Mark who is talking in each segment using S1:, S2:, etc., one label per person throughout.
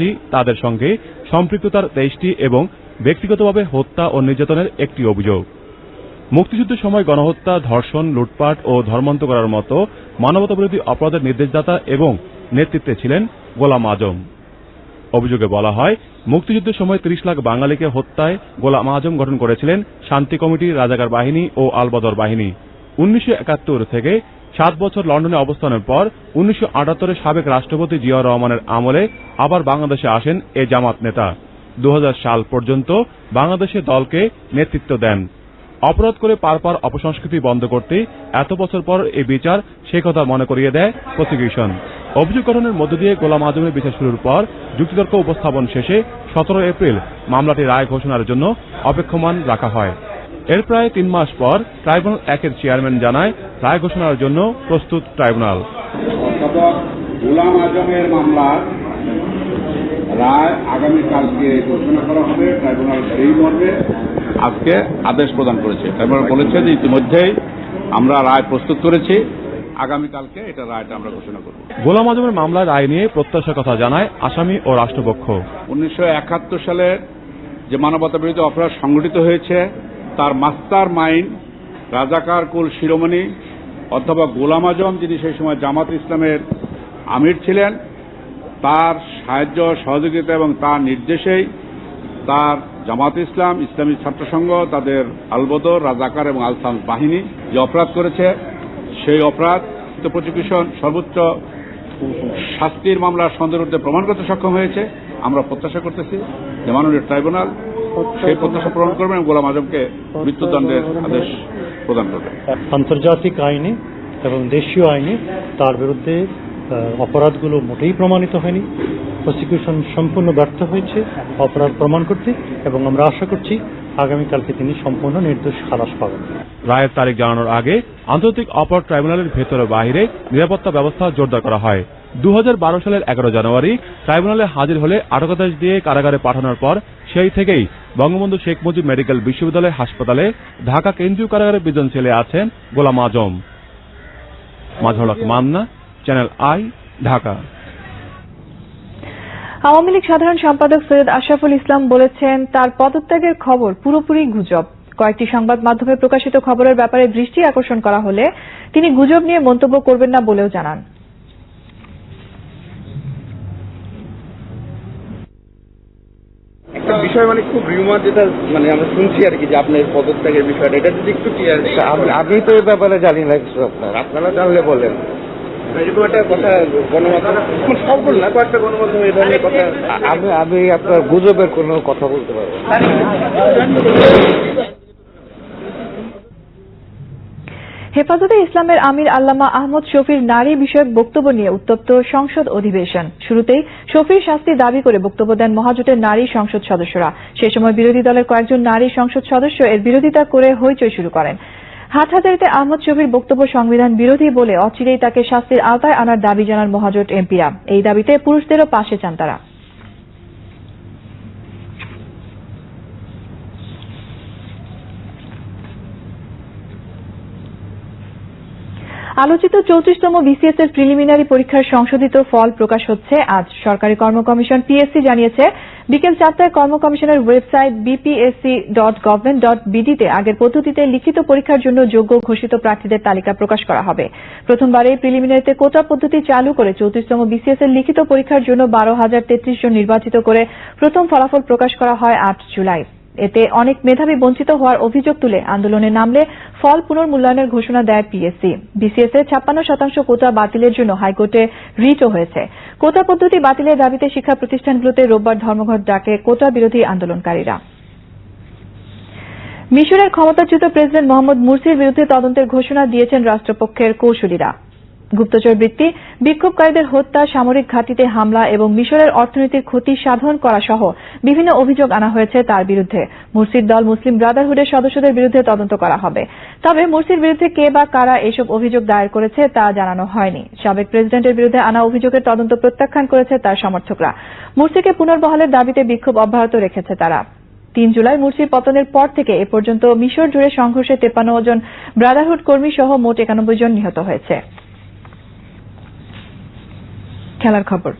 S1: পাঁচটি তাদের সঙ্গে সম্পৃক্ততার তেইশটি এবং ব্যক্তিগতভাবে হত্যা ও নির্যাতনের একটি অভিযোগ। মুক্তিযুদ্ধের সময় গণহত্যা, ধর্ষণ, লুটপাট ও ধর্মান্ত করার মতো মানবতাবিরোধী অপরাধের নির্দেশদাতা এবং নেতৃত্বে ছিলেন গোলাম আজম। অভিযোগে বলা হয়, মুক্তিযুদ্ধের সময় তিরিশ লাখ বাঙালিকে হত্যায় গোলাম আজম গঠন করেছিলেন শান্তি কমিটি রাজাকার বাহিনী ও আলবদর বাহিনী। উনিশশো একাত্তর থেকে সাত বছর লন্ডনে অবস্থানের পর উনিশশো সাবেক রাষ্ট্রপতি জিয়াউর রহমানের আমলে আবার বাংলাদেশে আসেন এ জামাত নেতা। দু হাজার সাল পর্যন্ত বাংলাদেশে দলকে নেতৃত্ব দেন। অপরাধ করে পার পার অপসংস্কৃতি বন্ধ করতে এত বছর পর এই বিচার সে কথা মনে করিয়ে দেয় প্রসিকিউশন। অভিযোগ গঠনের মধ্য দিয়ে গোলাম আজমের বিচার শুরুর পর যুক্তিতর্ক উপস্থাপন শেষে সতেরো এপ্রিল মামলাটি রায় ঘোষণার জন্য অপেক্ষমান রাখা হয়। এর প্রায় তিন মাস পর ট্রাইব্যুনাল একের চেয়ারম্যান জানায় রায় ঘোষণার জন্য প্রস্তুত ট্রাইব্যুনাল।
S2: গোলাম আজমের মামলার রায় আগামীকালকে ঘোষণা করা হবে ট্রাইব্যুনাল সেই মর্মে আজকে আদেশ প্রদান করেছে। ট্রাইব্যুনাল বলেছে যে ইতিমধ্যেই আমরা রায় প্রস্তুত করেছি আগামীকালকে এটা রায়টা আমরা ঘোষণা করব।
S1: গোলাম আজমের মামলার রায় নিয়ে প্রত্যাশার কথা জানায় আসামি ও রাষ্ট্রপক্ষ।
S2: উনিশশো একাত্তর সালে যে মানবতা বিরোধী অপরাধ সংগঠিত হয়েছে তার মাস্টার মাইন্ড, রাজাকার কুল শিরোমণি অথবা গোলাম আজম, যিনি সেই সময় জামাত ইসলামের আমির ছিলেন, তার সাহায্য, সহযোগিতা এবং তার নির্দেশেই তার জামাত ইসলাম, ইসলামী ছাত্রসংঘ তাদের আলবদর, রাজাকার এবং আলসাম বাহিনী যে অপরাধ করেছে, সেই অপরাধ প্রসিকিউশন সর্বোচ্চ শাস্তির মামলার সন্দেহতে প্রমাণ করতে সক্ষম হয়েছে। আমরা প্রত্যাশা করতেছি যে মাননীয় ট্রাইব্যুনাল সেই প্রত্যাশা পূরণ করবেন এবং গোলাম আজমকে মৃত্যুদণ্ডের আদেশ প্রদান করবেন।
S3: আন্তর্জাতিক আইনে এবং দেশীয় আইনে তার বিরুদ্ধে অপরাধগুলো মোটেই প্রমাণিত হয়নি। প্রসিকিউশন সম্পূর্ণ ব্যর্থ হয়েছে অপরাধ প্রমাণ করতে এবং আমরা আশা করছি আগামীকালকে তিনি সম্পূর্ণ নির্দোষ খালাস পাবেন।
S1: রায়ের তারিখ জানানোর আগে আন্তর্জাতিক অপরাধ ট্রাইব্যুনালের ভেতরে বাইরে নিরাপত্তা ব্যবস্থা জোরদার করা হয়। দু হাজার বারো সালের এগারো জানুয়ারি ট্রাইব্যুনালে হাজির হলে আটকাদেশ দিয়ে কারাগারে পাঠানোর পর সেই থেকেই বঙ্গবন্ধু শেখ মুজিব মেডিকেল বিশ্ববিদ্যালয় হাসপাতালে ঢাকা কেন্দ্রীয় কারাগারে বিজন ছেলে আছেন Golam Azam. Manna channel i, Dhaka.
S4: Awami League সাধারণ সম্পাদক সৈয়দ আশরাফুল ইসলাম বলেছেন, তার পদত্যাগের খবর পুরোপুরি গুজব। কয়েকটি সংবাদ মাধ্যমে প্রকাশিত খবরের ব্যাপারে দৃষ্টি আকর্ষণ করা হলে তিনি গুজব নিয়ে মন্তব্য করবেন না বলেও জানান।
S5: বিষয় মানে খুব রিউমার যেটা মানে আমরা শুনছি আর কি যে আপনার পদত্যাগের বিষয়টা এটা যদি একটু ক্লিয়ার
S6: আমি তো এ ব্যাপারে জানি না কিছু আপনার। আপনারা জানলে বলেন।
S5: এরকম একটা কথা গণমাধ্যম মানে না কয়েকটা গণমাধ্যমে এই ধরনের কথা
S6: আ- আমি আমি আপনার গুজবের কোনো কথা বলতে পারব না।
S4: হেফাজতে ইসলামের আমির আল্লামা আহমদ শফির নারী বিষয়ক বক্তব্য নিয়ে উত্তপ্ত সংসদ অধিবেশন। শুরুতেই শফির শাস্তি দাবি করে বক্তব্য দেন মহাজোটের নারী সংসদ সদস্যরা। সে সময় বিরোধী দলের কয়েকজন নারী সংসদ সদস্য এর বিরোধিতা করে হইচই শুরু করেন। হাটহাজারিতে আহমদ শফির বক্তব্য সংবিধান বিরোধী বলে অচিরেই তাকে শাস্তির আওতায় আনার দাবি জানান মহাজোট এমপিরা। এই দাবিতে পুরুষদেরও পাশে চান তারা। আলোচিত চৌত্রিশতম বিসিএস এর প্রিলিমিনারি পরীক্ষার সংশোধিত ফল প্রকাশ হচ্ছে। আজ সরকারি কর্ম কমিশন পিএসসি জানিয়েছে, বিকেল চারটায় কর্ম কমিশনের website BPSC dot government dot বিডিতে আগের পদ্ধতিতে লিখিত পরীক্ষার জন্য যোগ্য ঘোষিত প্রার্থীদের তালিকা প্রকাশ করা হবে। প্রথমবার প্রিলিমিনারিতে কোটা পদ্ধতি চালু করে চৌত্রিশতম বিসিএস এর লিখিত পরীক্ষার জন্য বারো হাজার তেত্রিশ জন নির্বাচিত করে প্রথম ফলাফল প্রকাশ করা হয় আট জুলাই। এতে অনেক মেধাবী বঞ্চিত হওয়ার অভিযোগ তুলে আন্দোলনে নামলে ফল পুনর্মূল্যায়নের ঘোষণা দেয় পিএসসি। বিসিএস এর ছাপ্পান্ন শতাংশ কোটা বাতিলের জন্য হাইকোর্টে রিটও হয়েছে। কোটা পদ্ধতি বাতিলের দাবিতে শিক্ষা প্রতিষ্ঠানগুলোতে রোববার ধর্মঘট ডাকে কোটা বিরোধী আন্দোলনকারীরা। মিশরের ক্ষমতাচ্যুত প্রেসিডেন্ট মোহাম্মদ মুরসির বিরুদ্ধে তদন্তের ঘোষণা দিয়েছেন রাষ্ট্রপক্ষের কৌশলীরা গুপ্তচর বৃত্তি, বিক্ষোভকারীদের হত্যা, সামরিক ঘাঁটিতে হামলা এবং মিশরের অর্থনৈতিক ক্ষতি সাধন করা সহ বিভিন্ন অভিযোগ আনা হয়েছে তার বিরুদ্ধে। মুরসির দল মুসলিম ব্রাদারহুডের সদস্যদের বিরুদ্ধে তদন্ত করা হবে। তবে মুরসির বিরুদ্ধে কে বা কারা এসব অভিযোগ দায়ের করেছে তা জানানো হয়নি। সাবেক প্রেসিডেন্টের বিরুদ্ধে আনা অভিযোগের তদন্ত প্রত্যাখ্যান করেছে তার সমর্থকরা। মুরসিকে পুনর্বহালের দাবিতে বিক্ষোভ অব্যাহত রেখেছে তারা। তিন জুলাই মুরসির পতনের পর থেকে এ পর্যন্ত মিশর জুড়ে সংঘর্ষে তেপান্ন জন ব্রাদারহুড কর্মী সহ মোট একানব্বই জন নিহত হয়েছে। খেলার খবর।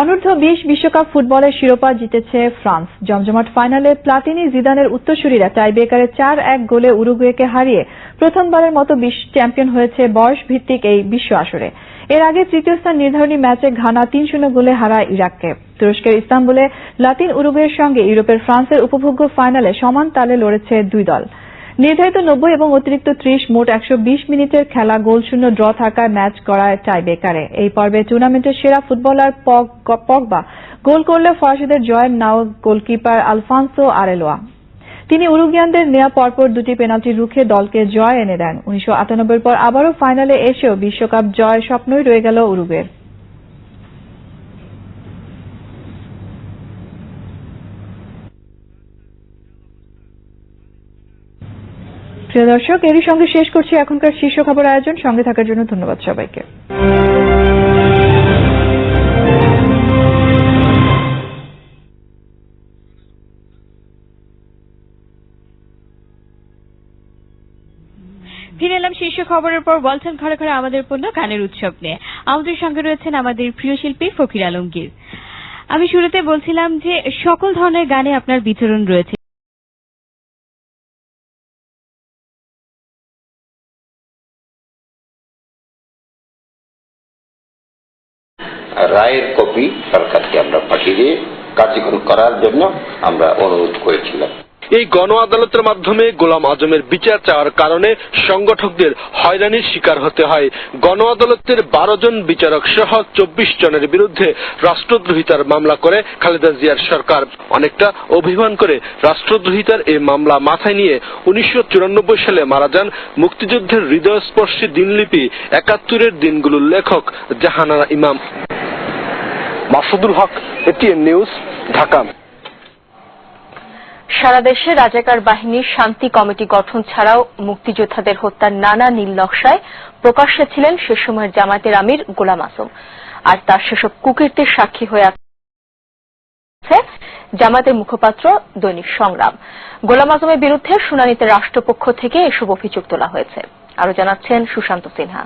S4: অনূর্ধ্ব বিশ বিশ্বকাপ ফুটবলের শিরোপা জিতেছে ফ্রান্স। জমজমাট ফাইনালে প্লাতিনি জিদানের উত্তরসূরিরা টাইব্রেকারে চার এক গোলে উরুগুয়েকে হারিয়ে প্রথমবারের মতো বিশ্ব চ্যাম্পিয়ন হয়েছে বয়স ভিত্তিক এই বিশ্ব আসরে। এর আগে তৃতীয় স্থান নির্ধারণী ম্যাচে ঘানা তিন শূন্য গোলে হারায় ইরাককে। তুরস্কের ইস্তাম্বুলে লাতিন উরুগুয়ের সঙ্গে ইউরোপের ফ্রান্সের উপভোগ্য ফাইনালে সমান তালে লড়েছে দুই দল। নির্ধারিত নব্বই এবং অতিরিক্ত ত্রিশ মোট একশো বিশ মিনিটের খেলা গোলশূন্য ড্র থাকায় ম্যাচ গড়ায় টাইব্রেকারে। এই পর্বে টুর্নামেন্টের সেরা ফুটবলার পগ- পগবা গোল করলে ফরাসিদের জয়ের নাও গোলকিপার আলফান্সো আরেলোয়া। তিনি উরুগিয়ানদের নেওয়া পরপর দুটি পেনাল্টি রুখে দলকে জয় এনে দেন। উনিশশো আটানব্বই পর আবারও ফাইনালে এসেও বিশ্বকাপ জয়ের স্বপ্নই রয়ে গেল উরুগুয়ের। প্রিয় দর্শক, এরই সঙ্গে শেষ করছি এখনকার শীর্ষ খবর আয়োজন। সঙ্গে থাকার জন্য ধন্যবাদ সবাইকে।
S7: ফিরে এলাম শীর্ষ খবরের পর। বলছেন ঘরে ঘরে আমাদের পণ্য গানের উৎসব নিয়ে। আমাদের সঙ্গে রয়েছেন আমাদের প্রিয় শিল্পী ফকির আলমগীর। আমি শুরুতে বলছিলাম যে সকল ধরনের গানে আপনার বিতরণ রয়েছে।
S6: রায়ের কপি সরকারকে আমরা পাঠিয়ে দিয়ে কার্যকর করার জন্য আমরা অনুরোধ করেছিলাম।
S8: এই গণ আদালতের মাধ্যমে গোলাম আজমের বিচার চাওয়ার কারণে সংগঠকদের হয়রানির শিকার হতে হয়। গণ আদালতের বারো জন বিচারক সহ চব্বিশ জনের বিরুদ্ধে রাষ্ট্রদ্রোহিতার মামলা করে খালেদা জিয়ার সরকার। অনেকটা অভিমান করে রাষ্ট্রদ্রোহিতার এই মামলা মাথায় নিয়ে উনিশশো চুরানব্বই সালে মারা যান মুক্তিযুদ্ধের হৃদয়স্পর্শী দিনলিপি একাত্তরের দিনগুলোর লেখক জাহানারা ইমাম। Masudul Haque, ATN News, Dhaka.
S9: সারা দেশে রাজাকার বাহিনীর শান্তি কমিটি গঠন ছাড়াও মুক্তিযোদ্ধাদের হত্যার নানা নীল নকশায় প্রকাশ্যে ছিলেন সে সময়ের জামায়াতের আমির গোলাম আসম আর তার সেসব কুকীর্তির সাক্ষী হয়ে আছে জামায়াতের মুখপাত্র দৈনিক সংগ্রাম। গোলাম আজমের বিরুদ্ধে শুনানিতে রাষ্ট্রপক্ষ থেকে এসব অভিযোগ তোলা হয়েছে। আরও জানাচ্ছেন সুশান্ত সিনহা।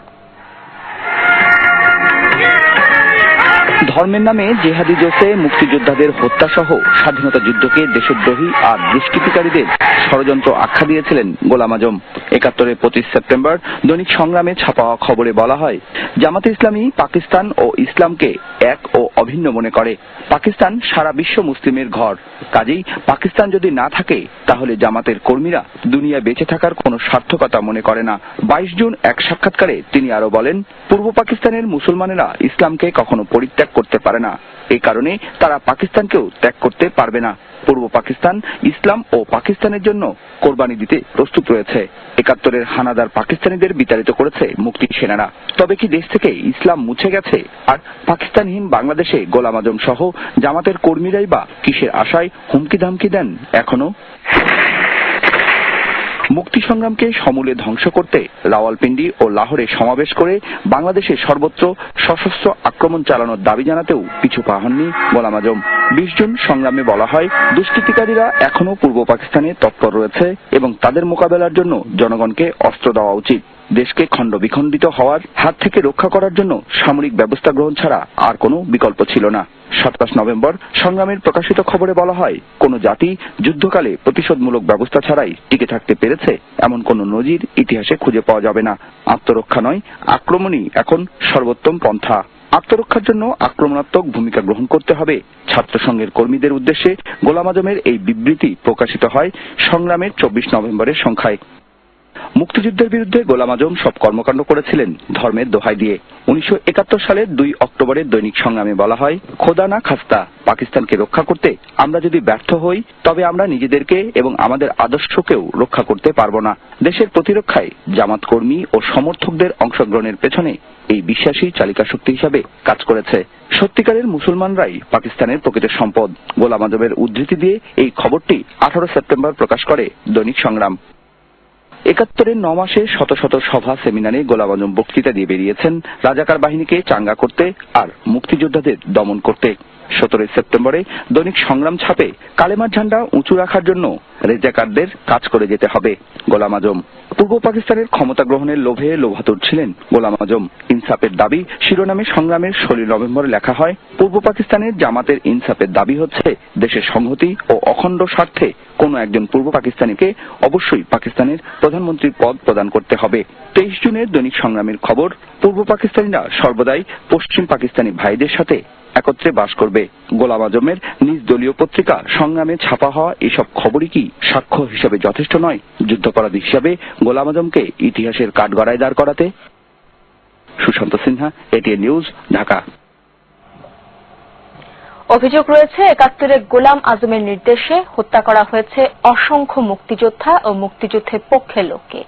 S10: ধর্মের নামে জেহাদি জোসে মুক্তিযোদ্ধাদের হত্যাসহ স্বাধীনতা যুদ্ধকে দেশদ্রোহী আর দুষ্কৃতিকারীদের ষড়যন্ত্র আখ্যা দিয়েছিলেন গোলাম আজম। একাত্তরের পঁচিশ সেপ্টেম্বর দৈনিক সংগ্রামে ছাপা খবরে বলা হয়, জামাতে ইসলামী পাকিস্তান ও ইসলামকে এক ও অভিন্ন মনে করে। পাকিস্তান সারা বিশ্ব মুসলিমের ঘর। কাজেই পাকিস্তান যদি না থাকে, তাহলে জামাতের কর্মীরা দুনিয়া বেঁচে থাকার কোনো সার্থকতা মনে করে না। বাইশ জুন এক সাক্ষাৎকারে তিনি আরও বলেন, পূর্ব পাকিস্তানের মুসলমানেরা ইসলামকে কখনো পরিত্যাগ করতে পারে না। এই কারণে তারা পাকিস্তানকেও ত্যাগ করতে পারবে না। পূর্ব পাকিস্তান, ইসলাম ও পাকিস্তানের জন্য কোরবানি দিতে প্রস্তুত রয়েছে। একাত্তরের হানাদার পাকিস্তানিদের বিতাড়িত করেছে মুক্তি সেনারা। তবে কি দেশ থেকে ইসলাম মুছে গেছে? আর পাকিস্তানহীন বাংলাদেশে গোলাম আজম সহ জামাতের কর্মীরাই বা কিসের আশায় হুমকি ধামকি দেন এখনও? মুক্তি সংগ্রামকে সমূলে ধ্বংস করতে রাওয়ালপিন্ডি ও লাহোরে সমাবেশ করে বাংলাদেশের সর্বত্র সশস্ত্র আক্রমণ চালানোর দাবি জানাতেও পিছু পা হননি গোলাম আজম। বিশ জুন সংগ্রামে বলা হয় দুষ্কৃতিকারীরা এখনও পূর্ব পাকিস্তানে তৎপর রয়েছে এবং তাদের মোকাবেলার জন্য জনগণকে অস্ত্র দেওয়া উচিত। দেশকে খণ্ড বিখণ্ডিত হওয়ার হাত থেকে রক্ষা করার জন্য সামরিক ব্যবস্থা গ্রহণ ছাড়া আর কোনো বিকল্প ছিল না। সাতাশ নভেম্বর সংগ্রামের প্রকাশিত খবরে বলা হয়, কোন জাতি যুদ্ধকালে প্রতিশোধমূলক ব্যবস্থা ছাড়াই টিকে থাকতে পেরেছে, এমন কোন নজির ইতিহাসে খুঁজে পাওয়া যাবে না। আত্মরক্ষা নয়, আক্রমণই এখন সর্বোত্তম পন্থা। আত্মরক্ষার জন্য আক্রমণাত্মক ভূমিকা গ্রহণ করতে হবে। ছাত্র সংঘের কর্মীদের উদ্দেশ্যে গোলাম আজমের এই বিবৃতি প্রকাশিত হয় সংগ্রামের চব্বিশ নভেম্বরের সংখ্যায়। মুক্তিযুদ্ধের বিরুদ্ধে গোলাম আজম সব কর্মকাণ্ড করেছিলেন ধর্মের দোহাই দিয়ে। উনিশশো একাত্তর সালের দুই অক্টোবরের দৈনিক সংগ্রামে বলা হয়, খোদা না খাস্তা, পাকিস্তানকে রক্ষা করতে আমরা যদি ব্যর্থ হই, তবে আমরা নিজেদেরকে এবং আমাদের আদর্শকেও রক্ষা করতে পারব না। দেশের প্রতিরক্ষায় জামাত কর্মী ও সমর্থকদের অংশগ্রহণের পেছনে এই বিশ্বাসী চালিকা শক্তি হিসাবে কাজ করেছে। সত্যিকারের মুসলমানরাই পাকিস্তানের প্রকৃত সম্পদ। গোলাম আজমের উদ্ধৃতি দিয়ে এই খবরটি আঠারো সেপ্টেম্বর প্রকাশ করে দৈনিক সংগ্রাম। একাত্তরের ন মাসে শত শত সভা, সেমিনারে গোলাম আজম বক্তৃতা দিয়ে বেরিয়েছেন রাজাকার বাহিনীকে চাঙ্গা করতে আর মুক্তিযোদ্ধাদের দমন করতে। সতেরোই সেপ্টেম্বরে দৈনিক সংগ্রাম ছাপে কালেমার ঝান্ডা উঁচু রাখার জন্য রেজাকারদের কাজ করে যেতে হবে। গোলাম আজম পূর্ব পাকিস্তানের ক্ষমতা গ্রহণের লোভে লোভাতুর ছিলেন গোলাম আজম। ইনসাফের দাবি শিরোনামে সংগ্রামের ষোলো নভেম্বরে লেখা হয়, পূর্ব পাকিস্তানের জামাতের ইনসাফের দাবি হচ্ছে দেশের সংহতি ও অখণ্ড স্বার্থে কোনো একজন পূর্ব পাকিস্তানিকে অবশ্যই পাকিস্তানের প্রধানমন্ত্রীর পদ প্রদান করতে হবে। তেইশ জুনের দৈনিক সংগ্রামের খবর, পূর্ব পাকিস্তানিরা সর্বদাই পশ্চিম পাকিস্তানি ভাইদের সাথে একত্রে বাস করবে। গোলাম আজমের নিজ দলীয় পত্রিকা সংগ্রামে ছাপা হওয়া এসব খবরই কি সাক্ষ্য হিসেবে যথেষ্ট নয়? যুদ্ধাপরাধী হিসাবে গোলাম আজমকে ইতিহাসের কাঠগড়ায় দাঁড় করাতে? Sushanta Sinha, ATN News, Dhaka.
S9: অভিযোগ রয়েছে, একাত্তরে গোলাম আজমের নির্দেশে হত্যা করা হয়েছে অসংখ্য মুক্তিযোদ্ধা ও মুক্তিযুদ্ধের পক্ষের লোককে।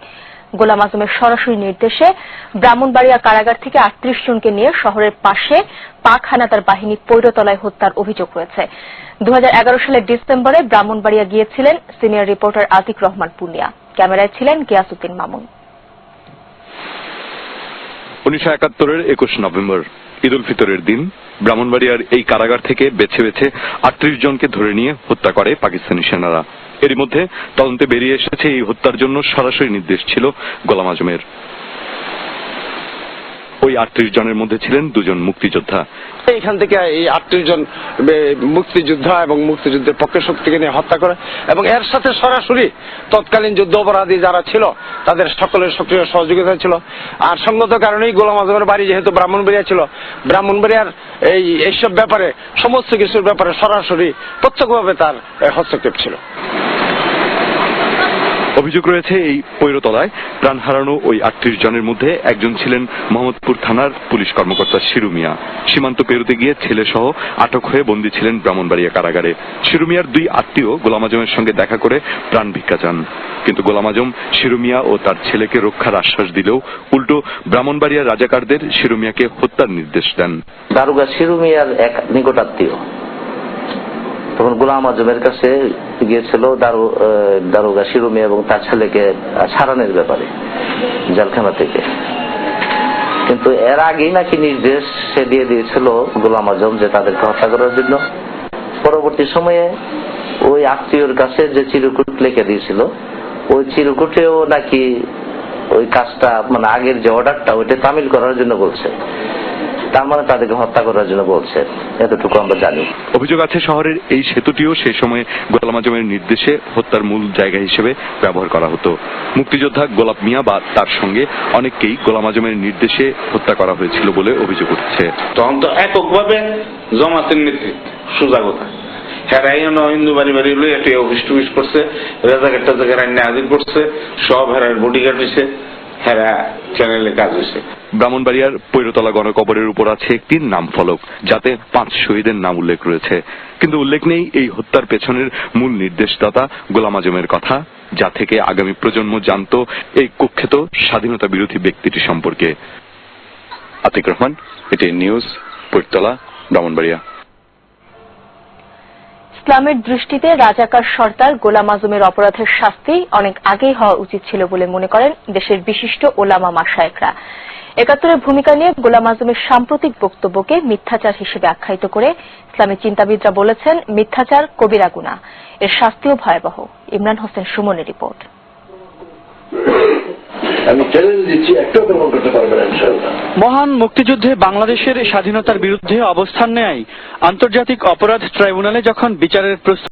S9: গোলাম আজমের সরাসরি নির্দেশে ব্রাহ্মণবাড়িয়া কারাগার থেকে আটত্রিশ জনকে নিয়ে শহরের পাশে পাক হানাদার বাহিনী পৈরতলায় হত্যার অভিযোগ রয়েছে। দু সালের ডিসেম্বরে ব্রাহ্মণবাড়িয়া গিয়েছিলেন সিনিয়র রিপোর্টার আতিক রহমান পুনিয়া। ক্যামেরায় ছিলেন গিয়াসুদ্দিন মামুন।
S11: উনিশশো একাত্তরের একুশ নভেম্বর, ঈদ উল ফিতরের দিন, ব্রাহ্মণবাড়িয়ার এই কারাগার থেকে বেছে বেছে আটত্রিশ জনকে ধরে নিয়ে হত্যা করে পাকিস্তানি সেনারা। এরই মধ্যে তদন্তে বেরিয়ে এসেছে এই হত্যার জন্য সরাসরি নির্দেশ ছিল গোলাম আজমের। ওই আটত্রিশ জনের মধ্যে ছিলেন দুজন মুক্তিযোদ্ধা।
S8: এখান থেকে এই আটত্রিশ জন মুক্তিযোদ্ধা এবং মুক্তিযুদ্ধের পক্ষে শক্তিকে নিয়ে হত্যা করে এবং এর সাথে সরাসরি তৎকালীন যুদ্ধ অপরাধী যারা ছিল, তাদের সকলের সক্রিয় সহযোগিতা ছিল। আর সঙ্গত কারণেই গোলাম আজমের বাড়ি যেহেতু ব্রাহ্মণবাড়িয়া ছিল, ব্রাহ্মণবাড়িয়ার এই এইসব ব্যাপারে, সমস্ত কিছুর ব্যাপারে সরাসরি প্রত্যক্ষভাবে তার হস্তক্ষেপ ছিল।
S11: অভিযোগ রয়েছে, এই পৈরতলায় প্রাণ হারানো ওই আটত্রিশ জনের মধ্যে একজন ছিলেন মোহাম্মদপুর থানার পুলিশ কর্মকর্তা শিরু মিয়া। সীমান্ত পেরুতে গিয়ে ছেলে সহ আটক হয়ে বন্দী ছিলেন ব্রাহ্মণবাড়িয়া কারাগারে। শিরু মিয়ার দুই আত্মীয় গোলাম আজমের সঙ্গে দেখা করে প্রাণ ভিক্ষা চান। কিন্তু গোলাম আজম, শিরু মিয়া ও তার ছেলেকে রক্ষার আশ্বাস দিলেও উল্টো ব্রাহ্মণবাড়িয়া রাজাকারদের শিরু মিয়াকে হত্যার নির্দেশ দেন।
S6: দারুগা শিরুমিয়ার এক নিকটাত্মীয় তখন গোলাম আজমের কাছে গিয়েছিল দারু দারোগা শিরুমিয়া এবং তার ছেলেকে সারানের ব্যাপারে জেলখানা থেকে। কিন্তু এর আগেই নাকি নির্দেশ সে দিয়ে দিয়েছিল গোলাম আজম যে তাদেরকে হত্যা করার জন্য। পরবর্তী সময়ে ওই আত্মীয়র কাছে যে চিরকুট লিখে দিয়েছিল, ওই চিরকুটেও নাকি ওই কাজটা মানে আগের যে অর্ডারটা ওইটা তামিল করার জন্য বলছে। তার মানে তাদেরকে হত্যা করার জন্য বলছে। এতটুকু আমরা জানি।
S11: অভিযোগ আছে শহরের এই সেতুটিও সেই সময় গোলাম আজমের নির্দেশে হত্যার মূল জায়গা হিসেবে ব্যবহার করা হতো। মুক্তিযোদ্ধা গোলাপ মিয়া বা তার সঙ্গে অনেককেই গোলাম আজমের নির্দেশে হত্যা করা হয়েছিল বলে অভিযোগ উঠছে।
S12: তখন তো এককভাবে জমাতের নেতৃত্ব সোজা কথা হেরাই হিন্দু বাড়ি বাড়ি লই একটা অফিস টুফিস করছে রেজাকের টেজাকের আইনে হাজির করছে সব হেরার বডিগার্ড হয়েছে হেরা চ্যানেলে কাজ হয়েছে
S11: ব্রাহ্মণবাড়িয়ার পৈরতলা গণকবরের উপর আছে একটি নাম ফলক যাতে পাঁচ শহীদের নাম উল্লেখ রয়েছে। কিন্তু উল্লেখ নেই এই হত্যার পেছনের মূল নির্দেশদাতা গোলাম আজমের কথা, যা থেকে আগামী প্রজন্ম জানত এই কুখ্যাত স্বাধীনতা বিরোধী ব্যক্তিটি সম্পর্কে। আতিক রহমান, এটি নিউজ, পৈরতলা, ব্রাহ্মণবাড়িয়া।
S9: ইসলামের দৃষ্টিতে রাজাকার সর্দার গোলাম আজমের অপরাধের শাস্তি অনেক আগেই হওয়া উচিত ছিল বলে মনে করেন দেশের বিশিষ্ট ওলামা মাসায়েকরা একাত্তরের ভূমিকা নিয়ে গোলাম আজমের সাম্প্রতিক বক্তব্যকে মিথ্যাচার হিসেবে আখ্যায়িত করে ইসলামী চিন্তাবিদরা বলেছেন, মিথ্যাচার কবিরা গুণা এর শাস্তিও ভয়াবহ। ইমরান হোসেন সুমনের রিপোর্ট।
S13: মহান মুক্তিযুদ্ধে বাংলাদেশের স্বাধীনতার বিরুদ্ধে অবস্থান নেয় আন্তর্জাতিক অপরাধ ট্রাইব্যুনালে যখন বিচারের প্রস্তাব